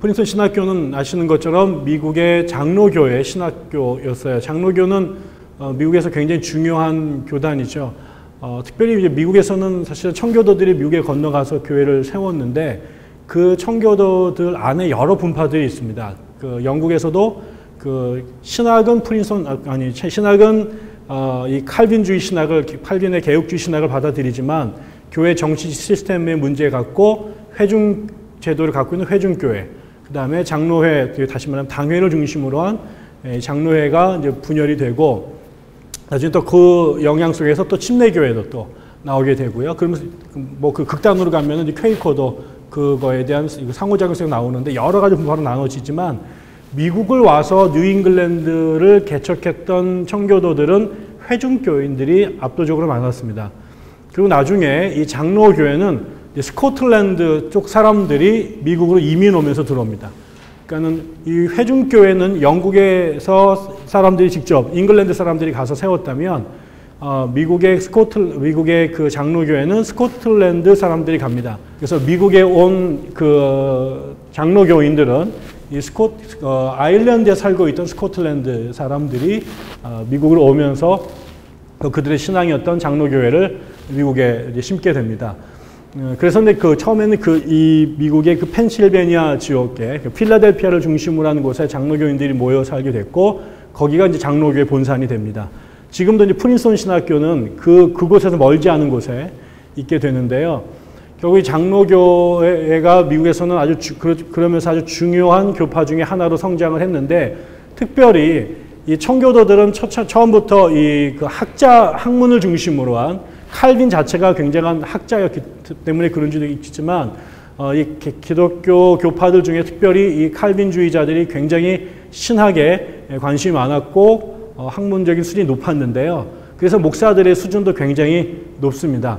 프린스턴 신학교는 아시는 것처럼 미국의 장로교회 신학교였어요. 장로교는 어, 미국에서 굉장히 중요한 교단이죠. 어, 특별히 이제 미국에서는 사실 청교도들이 미국에 건너가서 교회를 세웠는데 그 청교도들 안에 여러 분파들이 있습니다. 그 영국에서도 그 신학은 프린스턴 아, 아니 신학은 어, 이 칼빈주의 신학을 칼빈의 개혁주의 신학을 받아들이지만 교회 정치 시스템의 문제 갖고 회중 제도를 갖고 있는 회중교회, 그 다음에 장로회, 다시 말하면 당회를 중심으로 한 예, 장로회가 이제 분열이 되고 나중에 또 그 영향 속에서 또 침례교회도 또 나오게 되고요. 그러면서 뭐 그 극단으로 가면은 퀘이커도 그거에 대한 상호작용성이 나오는데 여러 가지 분파로 나눠지지만 미국을 와서 뉴잉글랜드를 개척했던 청교도들은 회중교인들이 압도적으로 많았습니다. 그리고 나중에 이 장로교회는 스코틀랜드 쪽 사람들이 미국으로 이민 오면서 들어옵니다. 그러니까는 이 회중교회는 영국에서 사람들이 직접 잉글랜드 사람들이 가서 세웠다면 어, 미국의 스코틀 미국의 그 장로교회는 스코틀랜드 사람들이 갑니다. 그래서 미국에 온 그 장로교인들은 이 스코 어, 아일랜드에 살고 있던 스코틀랜드 사람들이 어, 미국으로 오면서 그들의 신앙이었던 장로교회를 미국에 심게 됩니다. 어, 그래서 근데 그 처음에는 그 이 미국의 그 펜실베니아 지역에 그 필라델피아를 중심으로 하는 곳에 장로교인들이 모여 살게 됐고 거기가 이제 장로교의 본산이 됩니다. 지금도 이제 프린스턴 신학교는 그 그곳에서 멀지 않은 곳에 있게 되는데요. 결국 이 장로교회가 미국에서는 아주 주, 그러면서 아주 중요한 교파 중에 하나로 성장을 했는데 특별히 이 청교도들은 처, 처음부터 이 그 학자 학문을 중심으로 한 칼빈 자체가 굉장한 학자였기 때문에 그런지도 있지만 어, 이 기독교 교파들 중에 특별히 이 칼빈주의자들이 굉장히 신학에 관심이 많았고 어, 학문적인 수준이 높았는데요. 그래서 목사들의 수준도 굉장히 높습니다.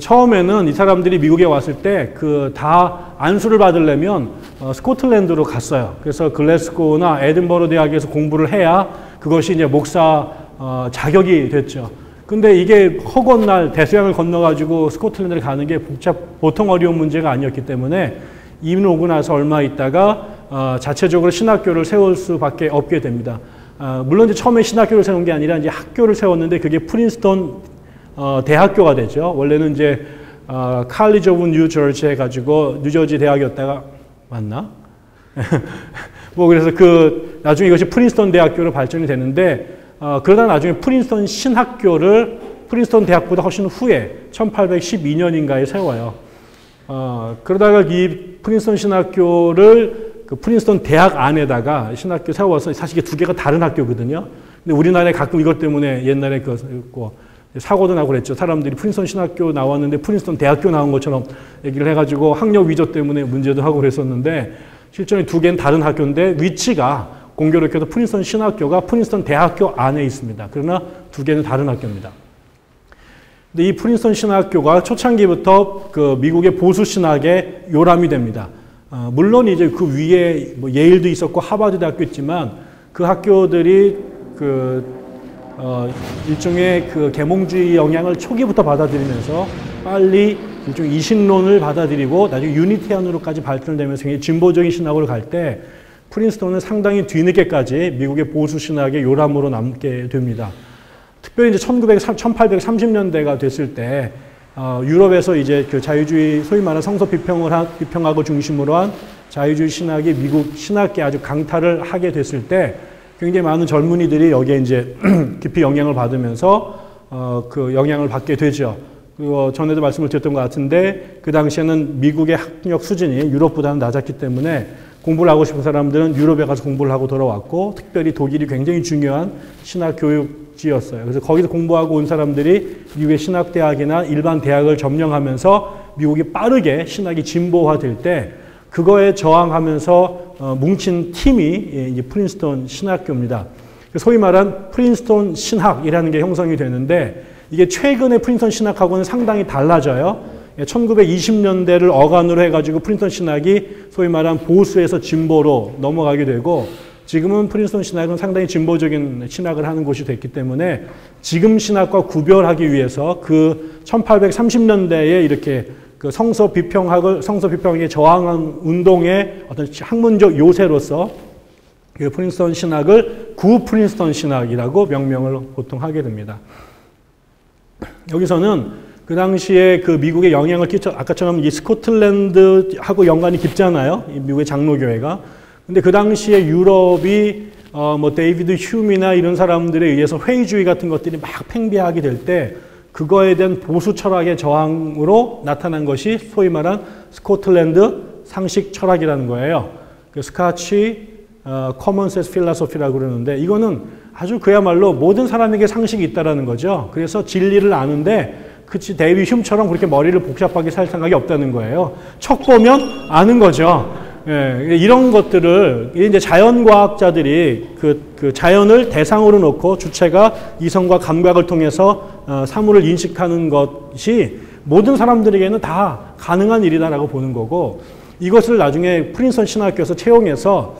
처음에는 이 사람들이 미국에 왔을 때 그 다 안수를 받으려면 어, 스코틀랜드로 갔어요. 그래서 글래스고나 에든버러 대학에서 공부를 해야 그것이 이제 목사 어, 자격이 됐죠. 근데 이게 허건 날 대서양을 건너가지고 스코틀랜드를 가는 게 복잡, 보통 어려운 문제가 아니었기 때문에 이민 오고 나서 얼마 있다가 어, 자체적으로 신학교를 세울 수밖에 없게 됩니다. 어, 물론 이제 처음에 신학교를 세운 게 아니라 이제 학교를 세웠는데 그게 프린스턴 어, 대학교가 되죠. 원래는 이제 어, 칼리지 오브 뉴저지 해가지고 뉴저지 대학이었다가 맞나? 뭐 그래서 그 나중에 이것이 프린스턴 대학교로 발전이 되는데 어, 그러다 나중에 프린스턴 신학교를 프린스턴 대학보다 훨씬 후에 1812년인가에 세워요. 어, 그러다가 이 프린스턴 신학교를 그 프린스턴 대학 안에다가 신학교 세워서 사실 이게 두 개가 다른 학교거든요. 근데 우리나라에 가끔 이것 때문에 옛날에 그 사고도 나고 그랬죠. 사람들이 프린스턴 신학교 나왔는데 프린스턴 대학교 나온 것처럼 얘기를 해가지고 학력 위조 때문에 문제도 하고 그랬었는데 실제로 두 개는 다른 학교인데 위치가 공교롭게도 프린스턴 신학교가 프린스턴 대학교 안에 있습니다. 그러나 두 개는 다른 학교입니다. 근데 이 프린스턴 신학교가 초창기부터 그 미국의 보수 신학의 요람이 됩니다. 어, 물론 이제 그 위에 뭐 예일도 있었고 하버드 대학교 있지만 그 학교들이 그 어, 일종의 그 계몽주의 영향을 초기부터 받아들이면서 빨리 일종 이신론을 받아들이고 나중에 유니티안으로까지 발전되면서 굉장히 진보적인 신학으로 갈 때 프린스턴은 상당히 뒤늦게까지 미국의 보수 신학의 요람으로 남게 됩니다. 특별히 이제 1900, 1830년대가 됐을 때 어, 유럽에서 이제 그 자유주의 소위 말하는 성서 비평을 한, 비평하고 중심으로 한 자유주의 신학이 미국 신학계 아주 강타를 하게 됐을 때 굉장히 많은 젊은이들이 여기에 이제 깊이 영향을 받으면서 어, 그 영향을 받게 되죠. 그리고 전에도 말씀을 드렸던 것 같은데 그 당시에는 미국의 학력 수준이 유럽보다는 낮았기 때문에 공부를 하고 싶은 사람들은 유럽에 가서 공부를 하고 돌아왔고 특별히 독일이 굉장히 중요한 신학 교육지였어요. 그래서 거기서 공부하고 온 사람들이 미국의 신학 대학이나 일반 대학을 점령하면서 미국이 빠르게 신학이 진보화될 때 그거에 저항하면서 어, 뭉친 팀이 예, 이제 프린스턴 신학교입니다. 소위 말한 프린스턴 신학이라는 게 형성이 되는데 이게 최근의 프린스턴 신학하고는 상당히 달라져요. 1920년대를 예, 어간으로 해가지고 프린스턴 신학이 소위 말한 보수에서 진보로 넘어가게 되고 지금은 프린스턴 신학은 상당히 진보적인 신학을 하는 곳이 됐기 때문에 지금 신학과 구별하기 위해서 그 1830년대에 이렇게 그 성서 비평학을 성서 비평에 저항한 운동의 어떤 학문적 요새로서 그 프린스턴 신학을 구 프린스턴 신학이라고 명명을 보통 하게 됩니다. 여기서는 그 당시에 그 미국에 영향을 끼쳐 아까처럼 이 스코틀랜드하고 연관이 깊잖아요. 이 미국의 장로교회가. 근데 그 당시에 유럽이 어 뭐 데이비드 휴미나 이런 사람들에 의해서 회의주의 같은 것들이 막 팽배하게 될 때 그거에 대한 보수 철학의 저항으로 나타난 것이 소위 말한 스코틀랜드 상식 철학이라는 거예요. 그 스카치 어, 커먼센스 필라소피라고 그러는데 이거는 아주 그야말로 모든 사람에게 상식이 있다라는 거죠. 그래서 진리를 아는데 그치 데이비 흉처럼 그렇게 머리를 복잡하게 살 생각이 없다는 거예요. 척 보면 아는 거죠. 예, 이런 것들을 이제 자연과학자들이 그, 그 자연을 대상으로 놓고 주체가 이성과 감각을 통해서 어, 사물을 인식하는 것이 모든 사람들에게는 다 가능한 일이다라고 보는 거고 이것을 나중에 프린스턴 신학교에서 채용해서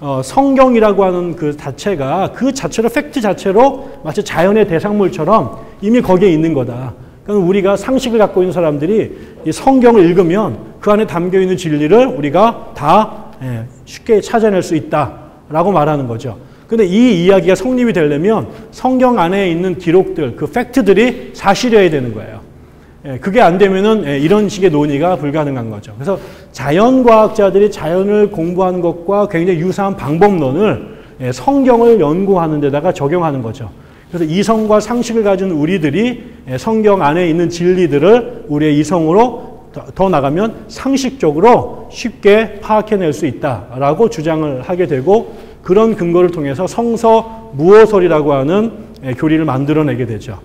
어, 성경이라고 하는 그 자체가 그 자체로 팩트 자체로 마치 자연의 대상물처럼 이미 거기에 있는 거다. 그러니까 우리가 상식을 갖고 있는 사람들이 이 성경을 읽으면 그 안에 담겨 있는 진리를 우리가 다 예, 쉽게 찾아낼 수 있다라고 말하는 거죠. 근데 이 이야기가 성립이 되려면 성경 안에 있는 기록들, 그 팩트들이 사실이어야 되는 거예요. 예, 그게 안 되면은 예, 이런 식의 논의가 불가능한 거죠. 그래서 자연과학자들이 자연을 공부하는 것과 굉장히 유사한 방법론을 성경을 연구하는 데다가 적용하는 거죠. 그래서 이성과 상식을 가진 우리들이 성경 안에 있는 진리들을 우리의 이성으로 더 나가면 상식적으로 쉽게 파악해낼 수 있다라고 주장을 하게 되고 그런 근거를 통해서 성서 무어설이라고 하는 교리를 만들어내게 되죠.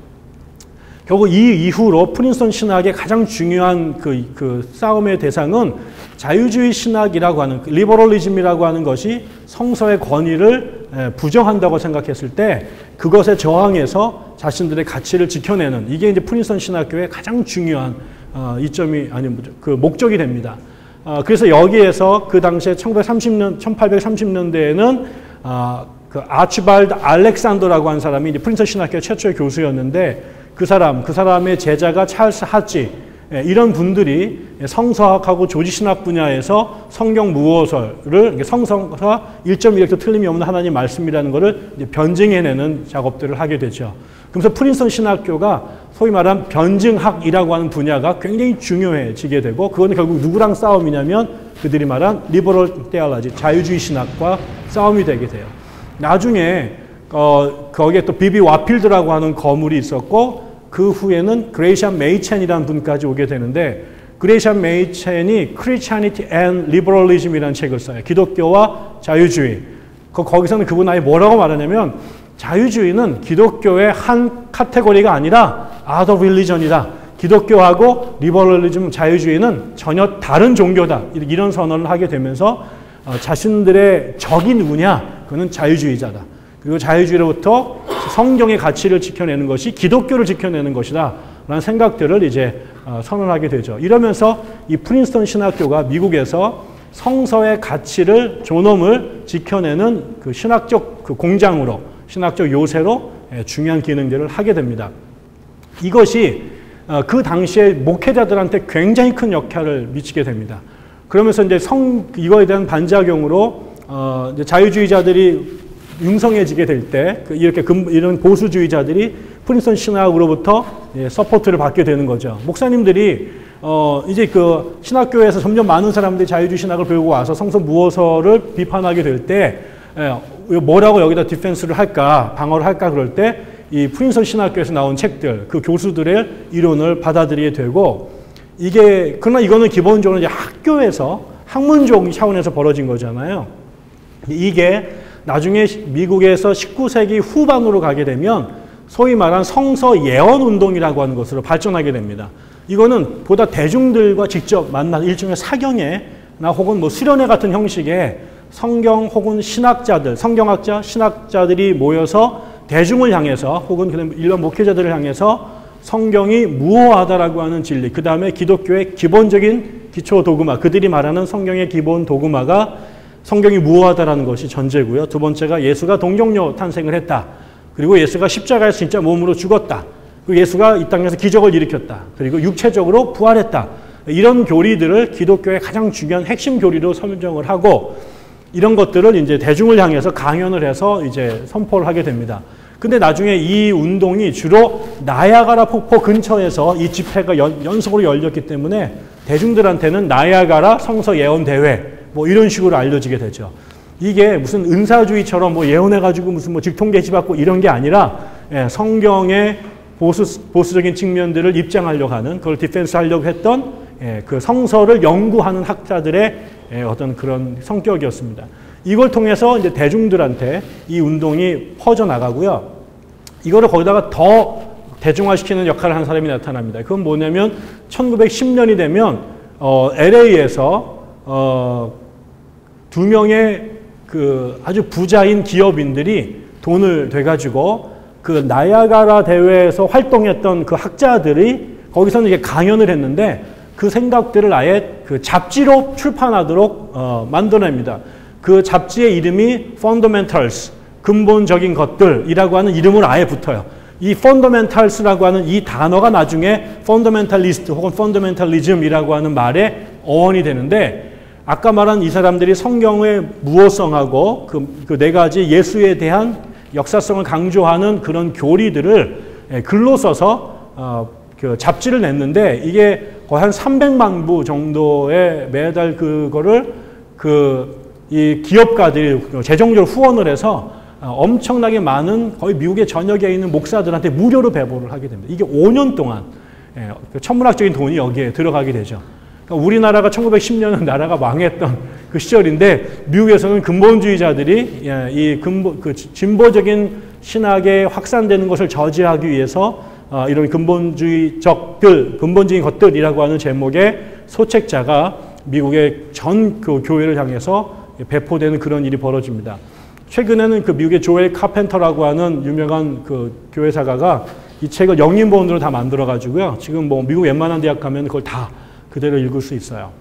결국 이 이후로 프린스턴 신학의 가장 중요한 그, 그 싸움의 대상은 자유주의 신학이라고 하는 리버럴리즘이라고 하는 것이 성서의 권위를 부정한다고 생각했을 때 그것에 저항해서 자신들의 가치를 지켜내는 이게 이제 프린스턴 신학교의 가장 중요한 어, 이점이 아니 그 목적이 됩니다. 어, 그래서 여기에서 그 당시에 1930년 1830년대에는 어, 그 아치발드 알렉산더라고 한 사람이 이제 프린스턴 신학교 최초의 교수였는데 그 사람 그 사람의 제자가 찰스 하지 예, 이런 분들이 성서학하고 조지신학 분야에서 성경 무어설을 성서가 1.1도 틀림이 없는 하나님 말씀이라는 것을 변증해내는 작업들을 하게 되죠. 그래서 프린스턴 신학교가 소위 말한 변증학이라고 하는 분야가 굉장히 중요해지게 되고 그거는 결국 누구랑 싸움이냐면 그들이 말한 리버럴 테알라지 자유주의 신학과 싸움이 되게 돼요. 나중에 어, 거기에 또 비비 와필드라고 하는 거물이 있었고 그 후에는 그레이션 메이첸이라는 분까지 오게 되는데 그레이션 메이첸이 Christianity and Liberalism이라는 책을 써요. 기독교와 자유주의. 그 거기서는 그분 아예 뭐라고 말하냐면 자유주의는 기독교의 한 카테고리가 아니라 other religion이다. 기독교하고 리버럴리즘 자유주의는 전혀 다른 종교다. 이런 선언을 하게 되면서 어, 자신들의 적이 누구냐? 그는 자유주의자다. 그리고 자유주의로부터 성경의 가치를 지켜내는 것이 기독교를 지켜내는 것이다. 라는 생각들을 이제 어, 선언하게 되죠. 이러면서 이 프린스턴 신학교가 미국에서 성서의 가치를 존엄을 지켜내는 그 신학적 그 공장으로 신학적 요새로 예, 중요한 기능들을 하게 됩니다. 이것이 어, 그 당시에 목회자들한테 굉장히 큰 역할을 미치게 됩니다. 그러면서 이제 성 이거에 대한 반작용으로 어, 자유주의자들이 융성해지게 될때 그 이렇게 이런 보수주의자들이 프린스턴 신학으로부터 예, 서포트를 받게 되는 거죠. 목사님들이 어 이제 그 신학교에서 점점 많은 사람들이 자유주의 신학을 배우고 와서 성서 무어서를 비판하게 될때 예, 뭐라고 여기다 디펜스를 할까 방어를 할까 그럴 때 이 프린스턴 신학교에서 나온 책들 그 교수들의 이론을 받아들이게 되고 이게 그러나 이거는 기본적으로 이제 학교에서 학문적 차원에서 벌어진 거잖아요. 이게 나중에 미국에서 19세기 후반으로 가게 되면 소위 말한 성서 예언 운동이라고 하는 것으로 발전하게 됩니다. 이거는 보다 대중들과 직접 만난 일종의 사경회나 혹은 뭐 수련회 같은 형식의 성경 혹은 신학자들, 성경학자, 신학자들이 모여서 대중을 향해서 혹은 일반 목회자들을 향해서 성경이 무호하다라고 하는 진리, 그 다음에 기독교의 기본적인 기초 도구마, 그들이 말하는 성경의 기본 도구마가 성경이 무호하다라는 것이 전제고요. 두 번째가 예수가 동정녀 탄생을 했다. 그리고 예수가 십자가에서 진짜 몸으로 죽었다. 그리고 예수가 이 땅에서 기적을 일으켰다. 그리고 육체적으로 부활했다. 이런 교리들을 기독교의 가장 중요한 핵심 교리로 설정을 하고 이런 것들을 이제 대중을 향해서 강연을 해서 이제 선포를 하게 됩니다. 근데 나중에 이 운동이 주로 나야가라 폭포 근처에서 이 집회가 연, 연속으로 열렸기 때문에 대중들한테는 나야가라 성서 예언 대회 뭐 이런 식으로 알려지게 되죠. 이게 무슨 은사주의처럼 뭐 예언해가지고 무슨 뭐 직통 계시 받고 이런 게 아니라 예, 성경의 보수, 보수적인 측면들을 입장하려고 하는 그걸 디펜스 하려고 했던 예, 그 성서를 연구하는 학자들의 예, 어떤 그런 성격이었습니다. 이걸 통해서 이제 대중들한테 이 운동이 퍼져 나가고요. 이거를 거기다가 더 대중화시키는 역할을 한 사람이 나타납니다. 그건 뭐냐면 1910년이 되면 어, LA에서 어, 두 명의 그 아주 부자인 기업인들이 돈을 돼가지고 그 나야가라 대회에서 활동했던 그 학자들이 거기서는 이게 강연을 했는데 그 생각들을 아예 그 잡지로 출판하도록 어, 만들어냅니다. 그 잡지의 이름이 Fundamentals, 근본적인 것들이라고 하는 이름을 아예 붙어요. 이 fundamentals라고 하는 이 단어가 나중에 fundamentalist 혹은 fundamentalism이라고 하는 말의 어원이 되는데 아까 말한 이 사람들이 성경의 무호성하고 그네 가지 예수에 대한 역사성을 강조하는 그런 교리들을 예, 글로 써서 어, 그 잡지를 냈는데 이게 거의 한 300만 부 정도의 매달 그거를 그 이 기업가들이 재정적으로 후원을 해서 어, 엄청나게 많은 거의 미국의 전역에 있는 목사들한테 무료로 배보를 하게 됩니다. 이게 5년 동안 예, 그 천문학적인 돈이 여기에 들어가게 되죠. 그러니까 우리나라가 1910년은 나라가 망했던 그 시절인데 미국에서는 근본주의자들이 예, 이 근본 그 진보적인 신학에 확산되는 것을 저지하기 위해서 어, 이런 근본주의적들 근본적인 것들이라고 하는 제목의 소책자가 미국의 전 그 교회를 향해서 배포되는 그런 일이 벌어집니다. 최근에는 그 미국의 조엘 카펜터라고 하는 유명한 그 교회 사가가 이 책을 영인본으로 다 만들어 가지고요. 지금 뭐 미국 웬만한 대학 가면 그걸 다 그대로 읽을 수 있어요.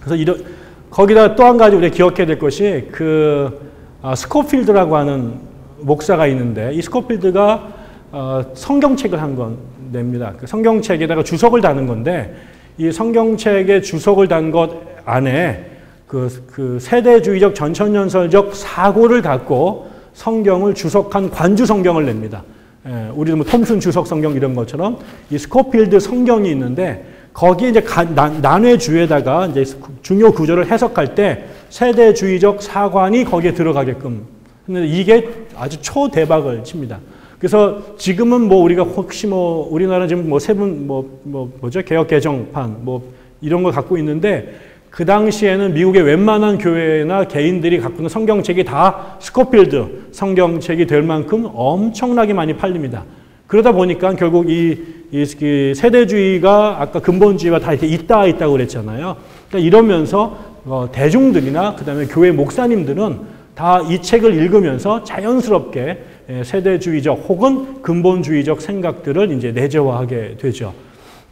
그래서 이런 거기다 또 한 가지 우리가 기억해야 될 것이 그 아, 스코필드라고 하는 목사가 있는데 이 스코필드가 어, 성경책을 한 건 냅니다. 그 성경책에다가 주석을 다는 건데 이 성경책에 주석을 단 것 안에 그, 그 세대주의적 전천연설적 사고를 갖고 성경을 주석한 관주 성경을 냅니다. 예, 우리도 뭐 톰슨 주석 성경 이런 것처럼 이 스코필드 성경이 있는데 거기에 이제 가, 난, 난회주에다가 이제 중요 구절을 해석할 때 세대주의적 사관이 거기에 들어가게끔. 근데 이게 아주 초대박을 칩니다. 그래서 지금은 뭐 우리가 혹시 뭐 우리나라 지금 뭐 세분 뭐, 뭐 뭐죠? 개혁 개정판 뭐 이런 걸 갖고 있는데 그 당시에는 미국의 웬만한 교회나 개인들이 갖고 있는 성경책이 다 스코필드 성경책이 될 만큼 엄청나게 많이 팔립니다. 그러다 보니까 결국 이, 이, 이 세대주의가 아까 근본주의가 다 이렇게 있다 있다고 그랬잖아요. 그러니까 이러면서 어, 대중들이나 그다음에 교회 목사님들은 다 이 책을 읽으면서 자연스럽게 예, 세대주의적 혹은 근본주의적 생각들을 이제 내재화하게 되죠.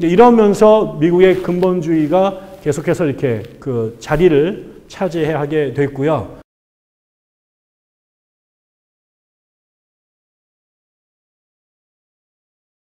이러면서 미국의 근본주의가 계속해서 이렇게 그 자리를 차지하게 됐고요.